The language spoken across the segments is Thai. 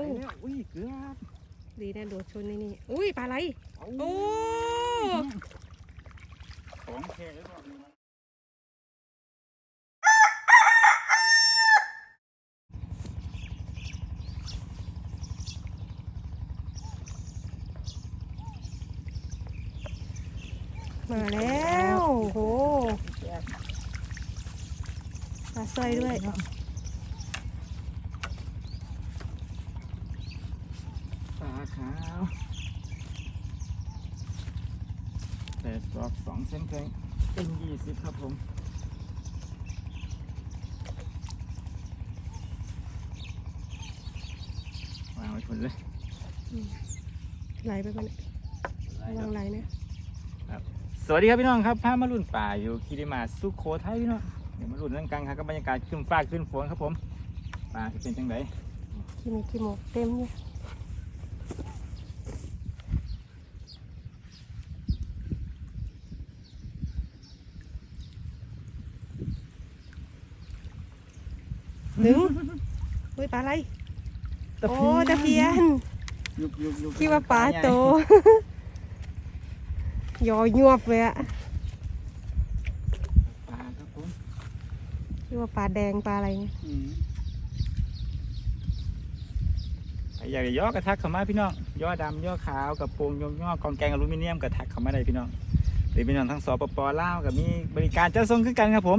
อ้ไปแล้วอุ้ยเกือบดีนะโดดชนในนี่อุ้ยปลาไหลเอาโอ้ของแท้แล้วรอบนี้มาแล้ว โอ้โหปลาสร้อยด้วย ปลาขาวแปดดอกสองเส้นแข็งเป็นยี่สิบครับผมวางไว้คนเลยไหลไปก่อนระวังไหลนะสวัสดีครับพี่น้องครับพามาลุ่นป่าอยู่คีริมาสุโขทัยพี่น้องเดี๋ยวมาลุ่นเรื่องกันครับกับบรรยากาศขึ้นฟ้าขึ้นฝนครับผมป่าจะเป็นจังไดขี้มีขี้หมกเต็มเนี่ย ดึงอุ้ยปลาอะไร โอ้ตะเพียนยุบยุบยุบคิดว่าปลาโตยอยวบเลยอะปลาครับผมคิดว่าปลาแดงปลาอะไรเนี่ยอืมใครอยากจะย่อกระทักเข้ามาพี่น้องย่อดำย่อขาวกับโปรงย่อย่อกองแกงอลูมิเนียมกระทักเข้ามาได้พี่น้องหรือพี่น้องทั้งสปปลาวกับมีบริการเจ้าส่งขึ้นกันครับผม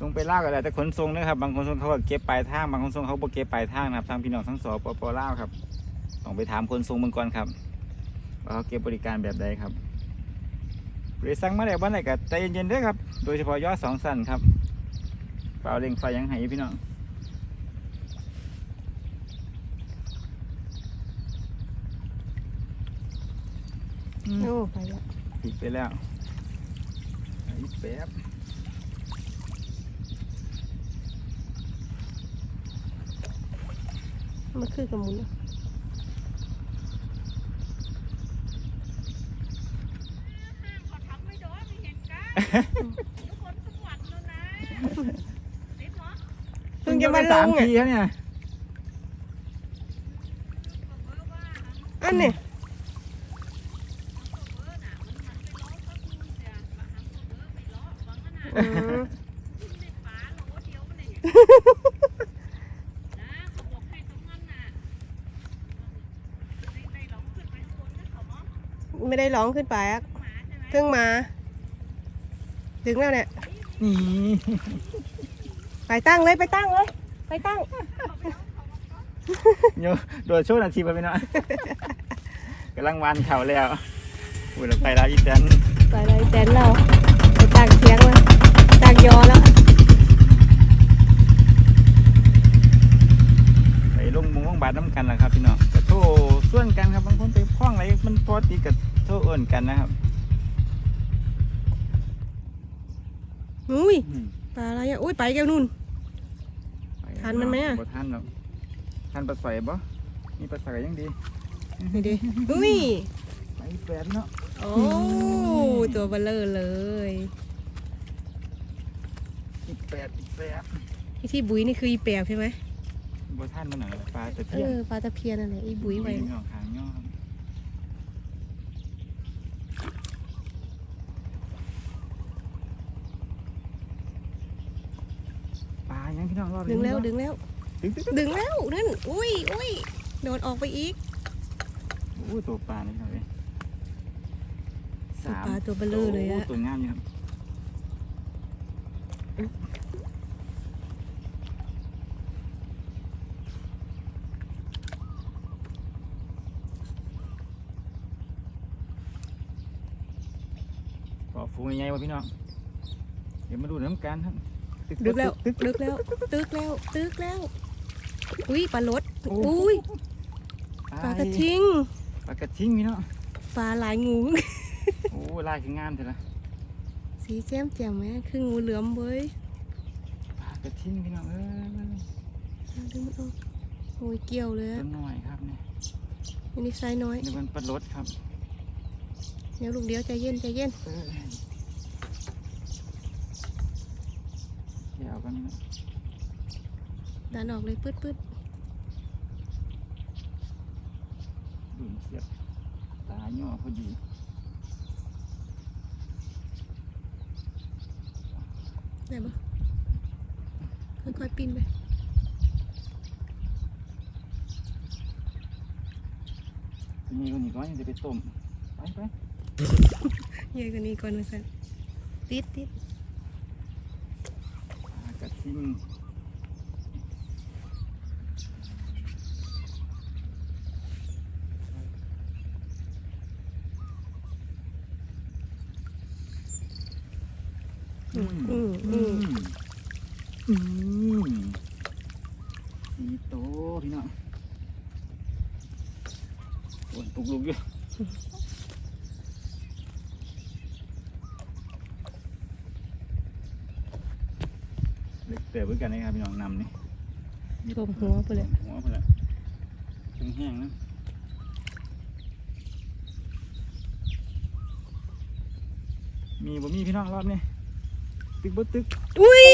ส่งไปลาวก็ได้แต่ขนส่งนะครับ บางคนส่งเขาก็เก็บปลายทางบางคนส่งเขาบ่เก็บปลายทางนะครับทางพี่น้องทั้งสปปลาวครับต้องไปถามคนส่งเมืองก่อนครับว่าเขาเก็บบริการแบบใดครับบริสั่งมาได้วันไหนก็ใจเย็นๆเด้วยครับ โดยเฉพาะยอดสองสั้นครับเปล่าเร่งไฟยังไห้พี่น้องโอ้ไปแล้วปิดไปแล้วอีกแป๊บ มันคือกับหมุนอะ เขาทำไม่โดนไม่เห็นกันทุกคนสวัสดิ์แล้ว นะเล็กเหรอเพิ่งจะมาลสามงอะทีแล้วเนี่ยบอกเบอร์ว่านะอันเนี่ย บอกเบอร์น่ะมันมันไปล้อก็คือจะมาหาบอกเบอร์ไปล้อหวังว่าน่ะ อืม ขึ้นในป่าโหลเดียวมันเลยนะเขาบอกให้ตรงนั้นน่ะในในหลงขึ้นไปข้างบนนะเขาเนาะ ไม่ได้ ร้องขึ้นไปอะหมาใช่ไหมเพิ่งมา ถึงแล้วเนี่ย นี่ไปตั้งเลยไปตั้งเลย ไปตั้งโยโดดโชว์นาทีไปพี่น้องกำลังวานเข่าแล้วอุ้ยเราไปแล้วอีแตนไปเลยแจนเราไปตั้งเสียงแล้วตั้งยอแล้วไปลงมุงลงบาดน้ำกันแหละครับพี่น้องกระโถส่วนกันครับบางคนไปคล้องอะไรมันพอตีกับ โถเอิญกันนะครับอุ้ยอืมปลาอะไรอะอุ้ยไปแก้วนู่นไปทันมันไหมอะ บ่ทันหรอกทันปลาสอยบ่มีปลาสอยยังดีนี่ดิอุ้ยไปแปดเนาะโอ้ตัวเบลเลอร์เลยอีกแปดอีกแปดไอ้ที่บุ๋ยนี่คืออีแปวใช่ไหมบ่ทันมันหนังปลาตะเอเพียนอปลาตะเพียนนั่นแหละอีบุ๋ยไว้ย่องหางย่อครับปลายังพี่ น้องรอดึงแล้วดึงแล้วดึงดึงดึงแล้วนั่นอุ้ยอุ้ยโดดออกไปอีกโอ้ตัวปลานี่ครับเว้ยสามปลาตัวเบลเลอร์เลยอะโตัวงามอยู่ครับก็ฟูงใหญ่ๆวะพี่น้อง เดี๋ยวมาดูน้ำกันครับ ดึกแล้วตึกดึกแล้วตึกแล้วตึกแล้ว อุ้ยปลาลดโอ้อุ้ยปลากระทิงปลากระทิงพี่น้องปลาลายงูโอ้ลายคืองามเถอะนะสีแจ่มแจ่มไหมคืองูเหลือมเว้ยปลากระทิงพี่น้องเอ้ยดึงมันออกโอ้ยเกี่ยวเลยต้อะนหน่อยครับเนี่ยอันนี้ไซส์น้อยนี่มันปลาลดครับเดี๋ยวลูกเดียวใจเย็นใจเย็น แบบนี้นะดันออกเลยปื๊ดปื๊ดดูเสียบตาย่อพอดีไหนบ้ปะค่อยๆปีนไปนี่คนนี้ก่อนจะไปต้ม ไปไปเยอะกว่านี้ก่อนมาสันติดติด ปลากระทิงอืมอืมอื อืมมอืมสีโตพี่น้องโอ้ยตุกลุกอยู่เล็กเต๋อเพื่อกันนะครับพี่น้องนำนี่รวมหัวไปเลยหัวไปเลยถึงแห้งนะมีบ่มีพี่น้องรอบนี้ตึกบ่ตึกอุ้ย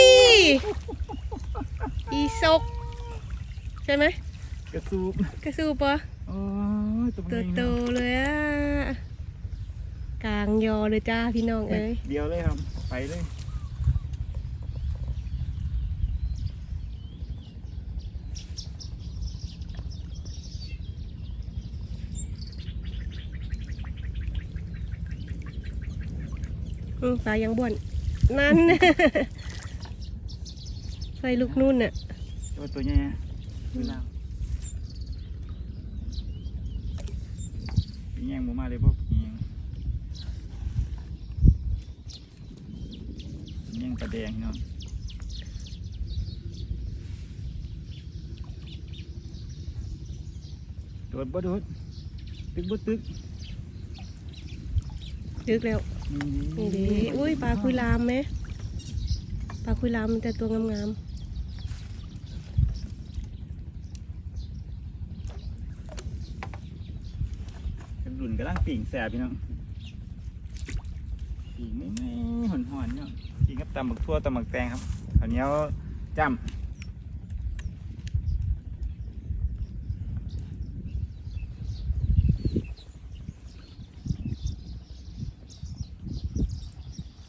อีซกใช่ไหมกระสูบกระสูปะโอ้ยตัวตัวใหญ่โตนะเลยอะกลางยอเลยจ้าพี่น้องเอ้ยเดียวเลยครับไปเลย ปลายังบ่วนนั่น ใส่ลูกนุ่นน่ะตัวตัวใหญ่อะคือลาวปีแยงบ่มาเลยพวกปีแยงปีแยงปลาแดงพี่น้องโดดบ่โดดตึกบ่ตึกดึกแล้ว นี่ดิอุ้ยปลาคุยลามไหมปลาคุยลามมันแต่ตัวงามเป็นรุ่นกำลังปิ่งแสบพี่น้องปิ่งไม่ไม่หอนหอนๆเนาะปิ่งกับตำบักทั่วตำบักแตงครับข้าวเหนียวจ้ำ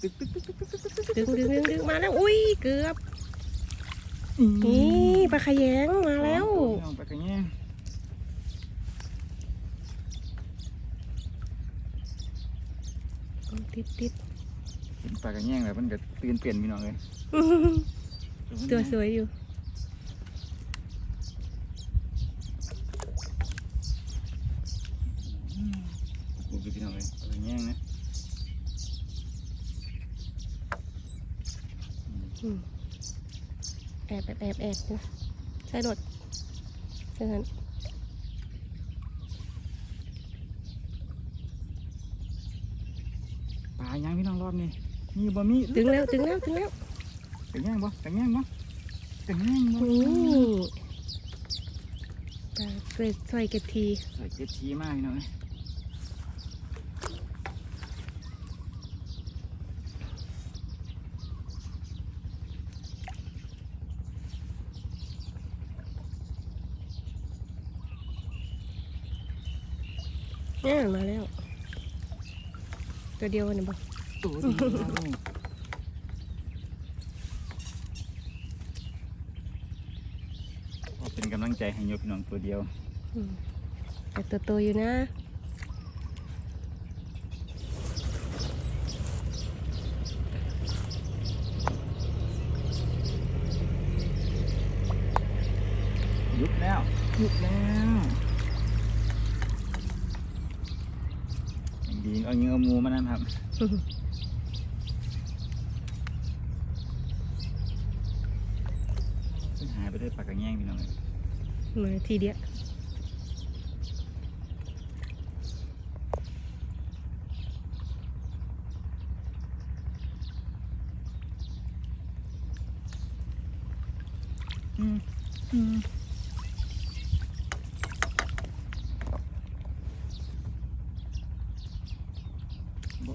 ตึกตึกตึกตึกตึกตึกตึก ๆ ดึงดึงดึงมาแล้วอุ้ยเกือบนี่ปลาขยงมาแล้วปกันเนี่ยติดติดเห็นปลากระแยงแล้วมันก็ตื่นเปลี่ยนพี่น้องเลยตัวสวยอยู่ ดูดูพี่น้องเลยปลากันแย่งนะ อืม แอบแอบแอบแอบนะใช่รถใช่นั้นปลาย่างพี่น้องรอบนี้มีบะมี่ถึงแล้วถึงแล้วถึงแล้วกันแย่งบ่กันแย่งบ่กันแย่งบ่นี่ปลาเกล็ดใส่กะทีใส่เจ็ดชีมากพี่น้องเลย นี่มาแล้ว ตัวเดียวกันนะบอกตัวเดียวก็เป็นกำลังใจให้โยพี่น้องตัวเดียวอืมแต่ตัวโตอยู่นะหยุดแล้วหยุดแล้วยังดี เอาเงือมูมานั่นครับหายไปด้วยปากกระแง่งพี่น้องเลยมาทีเดียว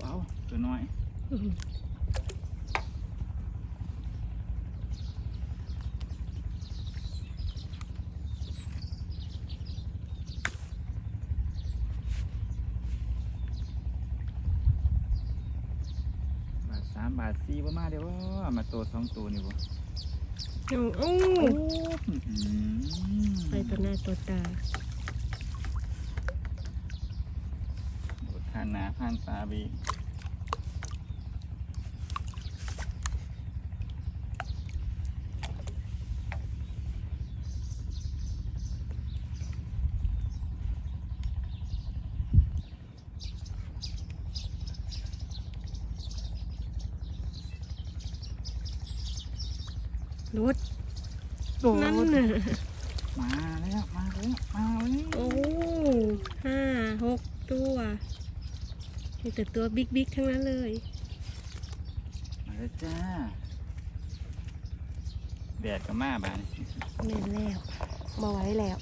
เอาตัวน้อยบาทสามบาทสี่ประมาเดียวมาตัวสองตัวนี่บ่โอ้ไปตัวหน้าตัวตาานหนาผ่านตาไปอีกรถโดดนั่นน่ะมาแล้ว มาแล้ว มาแล้ว โอ้ห้าหกตัว มีแต่ตัวบิ๊กบิ๊กทั้งนั้นเลย มาแล้วจ้าแดดก็มาบานแน่นแล้วมาไว้แล้ว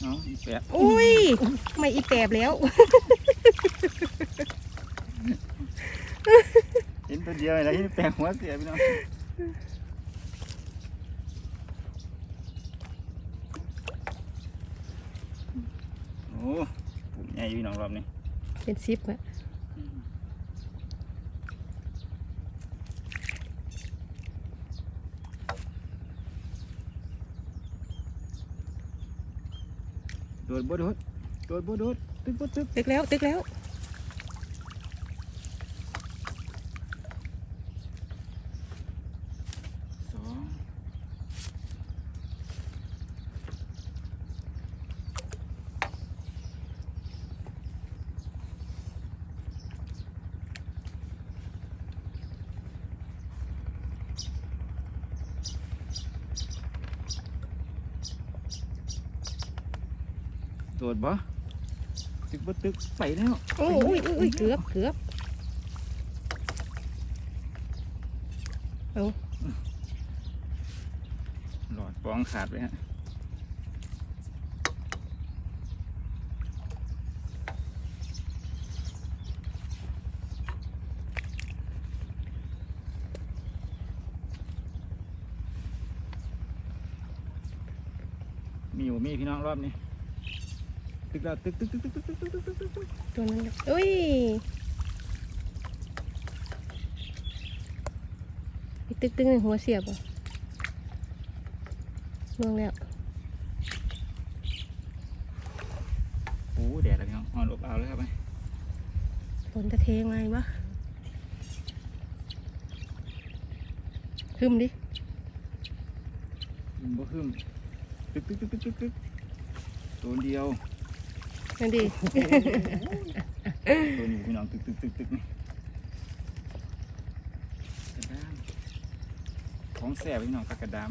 เนาะอีแปะอุ้ย ไม่อีแปบแล้ว เดียวเลยนะที่แปะหัวเสียพี่น้องโอ้ปุ่มใหญ่พี่น้องรอบนี้เป็นซิปอะโดดบ่โดดโดดบ่โดดตึกบ่ตึกตึกแล้วตึกแล้ว สอง โดดบ่ตึกบ่ตึกไปแล้วโอ้ยอุ้ยอุ้ยเกือบเกือบหลอดปองขาดไปฮะมีอยู่มีพี่น้องรอบนี้ ตึกแล้วตึกตึกตึกตึกตึกตึกตึกตึกตึกตึกตึกตัวนั้นเลยอุ้ยมีตึกตึกในหัวเสียบอะล่วงแล้วโอ้แดดแล้วพี่น้องเอ่อนอบเอาเลยครับไปฝนจะเทไงวะขึ้นดิขึ้นบ่ขึ้นตึกตึกตึกตึกตึกตึกตัวเดียว นั่นดิตัวนี้พี่น้องตึกตึกตึกตึกนี่กระดามของแสบพี่น้องกระดาม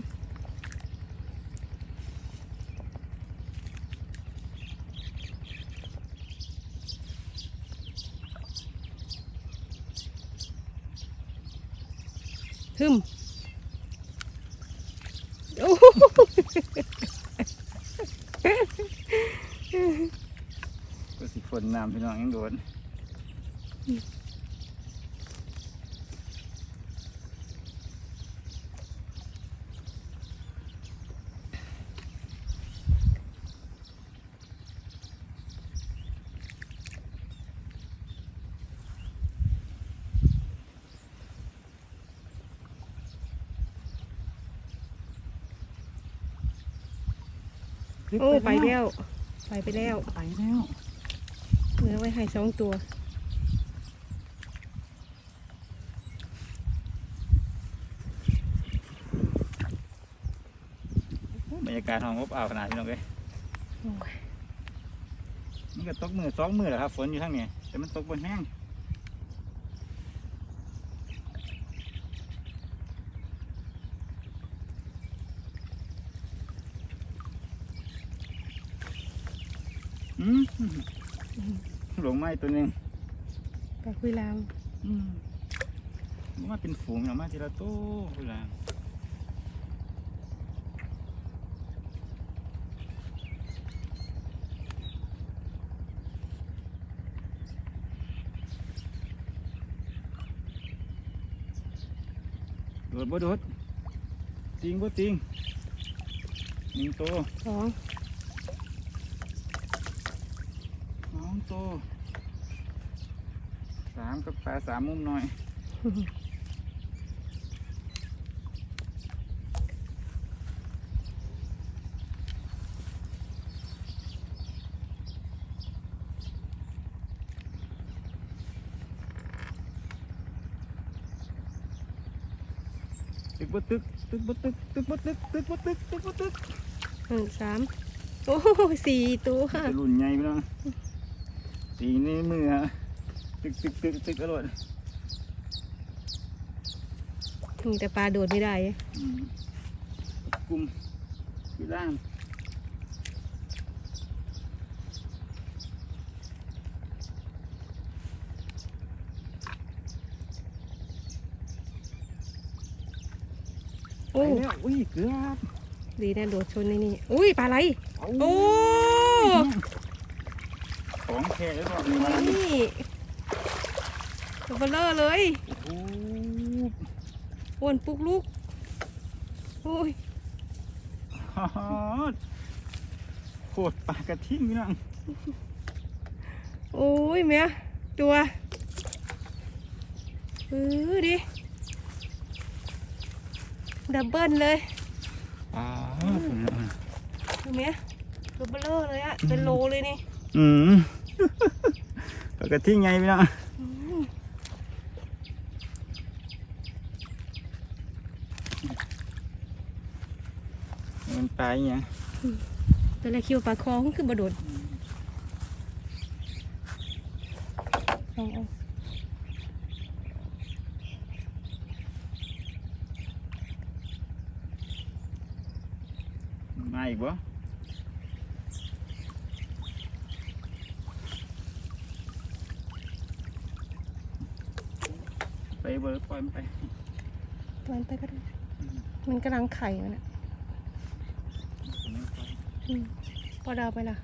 ขึ้นโอ้โห ก็สิฝ นน้ำพี่น้องยังโดนตึกโอ้ ไปแล้ว ไปไปแล้ว ไปแล้วเหลื อไว้ให้สองตัว บรรยากาศห้องอบอ้าวขนาดพี่น้องเลยโอ้ยมันก็ตกมือสองมือแหละครับ ฝนอยู่ทั้งนี้แต่มันตกบนแห้งอืม หลงไม้ตัวหนึ่งปลาคุยลามอืมมันมาเป็นฝูงออกมาทีละโต้เวลาโดดบ่โดดจริงบ่จริงหนึ่งตัวสอง สองตัวสามกับปลาสามมุมหน่อยตึกบ่ตึกตึกบ่ตึกตึกบ่ตึกตึกบ่ตึกตึกบ่ตึกหนึ่งสามโอ้สี่ตัวจะรุ่นใหญ่พี่น้องตีในมือฮะ ตึกตึกตึกตึกอร่อยมีแต่ปลาโดดไม่ได้กลุ่มที่ล่างโอ้อุ้ยเกือบดีนะโดดชนในนี่อุ้ยปลาไหลเอาโอ้ของแค่แล้วรอบนี้มาแล้วนี่นี่ ตัวเบลอเลยโอ้อ้วนปุกลูกโอ้ยโหโคตรปลากระทิ่งพี่น้องโอ้ยเมียตัวเออดิดับเบิลเลยอ่าเมียตัวเบลอเลยอะเป็นโลเลยนี่ อืมปลากระทิ่งไงพี่น้อง อืม มันป ลาอหย่างตัวแรกคิดวาปลาคองขึ้นบโดดเอาเอามาอีกบ่ไปเบอร์ปล่อยมันไปมันไปก็ได้ มันกำลังไข่มันอะอืม พอดาวไปล่ะ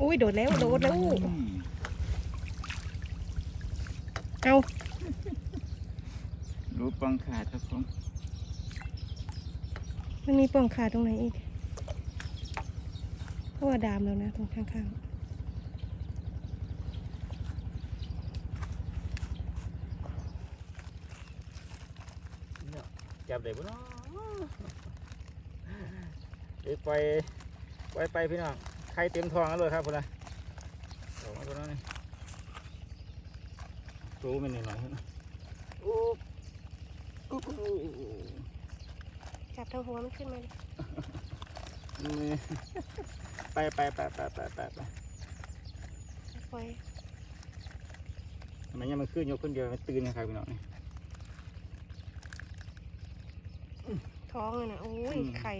อุ้ยโดดแล้วโดดแล้วอืมเอารูปปังขาดครับผมมันมีปล่องขาตรงไหนอีกเพราะว่าดามแล้วนะตรงข้าง จับได้บ่เนาะเดี๋ยวปล่อยปล่อยไปพี่น้องใครเต็มท้องแล้วเลยครับพุ่นนะออกมาตัวนั้นนี่รู้มันหน่อยๆนะโอ้กูกูๆจับทางหัวมันขึ้นมาเลยนี่ไปไปไปไปไปไปไปปล่อยทำไมยังมันขึ้นยกขึ้นเดียวมันตื่นนะครับพี่น้องนี่ ท้องเลยนะโอ้ย อืม ไข่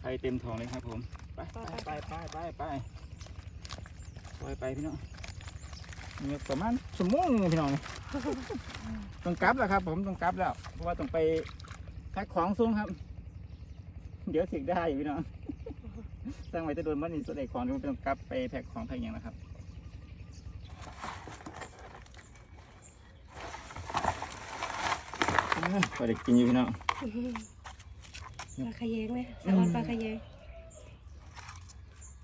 ใครเต็มท้องเลยครับผม ไปไปไปไปไปไปปล่อยไปพี่น้องนี่ประมาณชั่วโมงหนึ่งพี่น้องต้องกลับแล้วครับผมต้องกลับแล้ว เพราะว่าต้องไปแพ็คของส่งครับ เดี๋ยวถึงได้อยู่พี่น้อง สร้างไว้จะโดนมันนี่สดของเดี๋ยวต้องกลับไปแพ็คของแพ็คอย่างนะครับพอได้กินอยู่พี่น้อง ปลาขยงไหมสะออนปลาขยง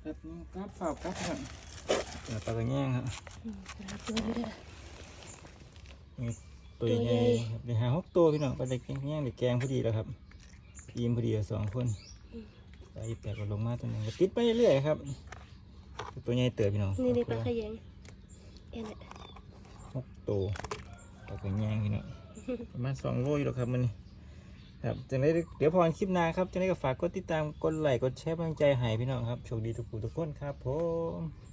แป๊บนึงครับเปล่าครับครับเดี๋ยวปลากระแยงครับอืมรับตัวนี้ด้วยตัวใหญ่ครับเดี๋ยวหาหกตัวพี่น้องปลาเด็กแยงเด็กแกงพอดีแล้วครับยิมพอดีแล้วสองคนปลาอีแปลกก็ลงมาตัวหนึงก็ติดไปเรื่อยๆครับตัวใหญ่เติบพี่น้องนี่นี่ปลาขยงเอ็นยหกตัวปลากระแยงพี่น้องประมาณสองโลอยู่แล้วครับมันนี่ ครับจังได้เดี๋ยวพอคลิปหน้าครับจังได้ก็ฝากกดติดตามกดไลค์กดแชร์กำลังใจให้พี่น้องครับโชคดีทุกผู้ทุกคนครับผม